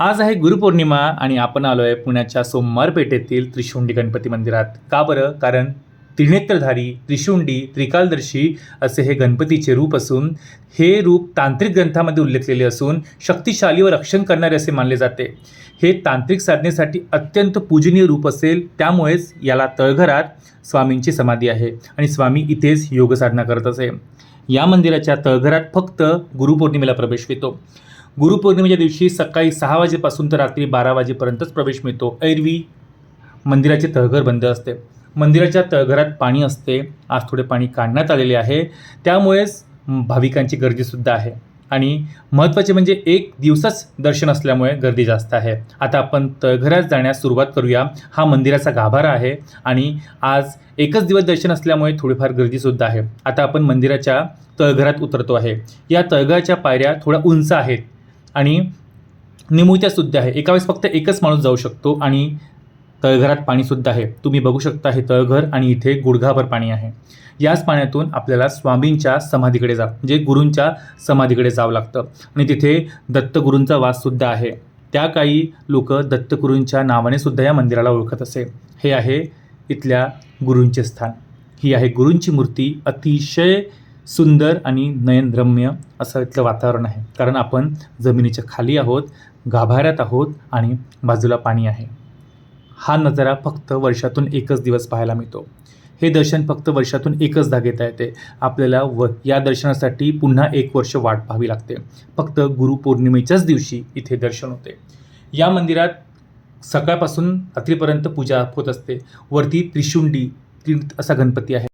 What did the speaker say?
आज आहे गुरुपौर्णिमा आणि आपण आलो आहे पुण्याच्या सोमवार पेठेतील त्रिशुंडी गणपती मंदिरात. का बरं? कारण त्रिनेत्रधारी त्रिशुंडी त्रिकालदर्शी असे हे गणपतीचे रूप असून हे रूप तांत्रिक ग्रंथामध्ये उल्लेखलेले असून शक्तिशाली व रक्षण करणारे असे मानले जाते. हे तांत्रिक साधनेसाठी अत्यंत पूजनीय रूप असेल त्यामुळेच याला तळघरात स्वामींची समाधी आहे आणि स्वामी इथेच योगसाधना करत असे. या मंदिराच्या तळघरात फक्त गुरुपौर्णिमेला प्रवेश मिळतो गुरुपौर्णिमेच्या दिवशी सकाळी सहा वाजेपासून तर रात्री बारा वाजेपर्यंतच प्रवेश मिळतो. ऐरवी मंदिराचे तळघर बंद असते. मंदिराच्या तळघरात पाणी असते. आज थोडे पाणी काढण्यात आलेले आहे. त्यामुळेच भाविकांची गर्दीसुद्धा आहे. आणि महत्त्वाचे म्हणजे एक दिवसाच दर्शन असल्यामुळे गर्दी जास्त आहे. आता आपण तळघरात जाण्यास सुरुवात करूया. हा मंदिराचा गाभारा आहे आणि आज एकच दिवस दर्शन असल्यामुळे थोडीफार गर्दीसुद्धा आहे. आता आपण मंदिराच्या तळघरात उतरतो आहे. या तळघराच्या पायऱ्या थोड्या उंच आहेत. आणि निमुत्यासुद्धा आहे. एका वेळेस फक्त एकच माणूस जाऊ शकतो आणि तळघरात पाणीसुद्धा आहे. तुम्ही बघू शकता हे तळघर आणि इथे गुडघाभर पाणी आहे. याच पाण्यातून आपल्याला स्वामींच्या समाधीकडे जा म्हणजे गुरूंच्या समाधीकडे जावं लागतं. आणि तिथे दत्तगुरूंचा वाससुद्धा आहे. त्या काही लोक दत्तगुरूंच्या नावाने सुद्धा या मंदिराला ओळखत असे. हे आहे इथल्या गुरूंचे स्थान. ही आहे गुरूंची मूर्ती. अतिशय सुंदर आणि नयनरम्य असं इथलं वातावरण आहे. कारण आपण जमिनीच्या खाली आहोत गाभाऱ्यात आहोत आणि बाजूला पाणी आहे. हा नजारा फक्त वर्षातून एकच दिवस पाहायला मिळतो. हे दर्शन फक्त वर्षातून एकचदा घेता येते. आपल्याला व या दर्शनासाठी पुन्हा एक वर्ष वाट पाहावी लागते. फक्त गुरुपौर्णिमेच्याच दिवशी इथे दर्शन होते. या मंदिरात सकाळपासून रात्रीपर्यंत पूजा होत असते. वरती त्रिशुंडी तीर्थ असा गणपती आहे.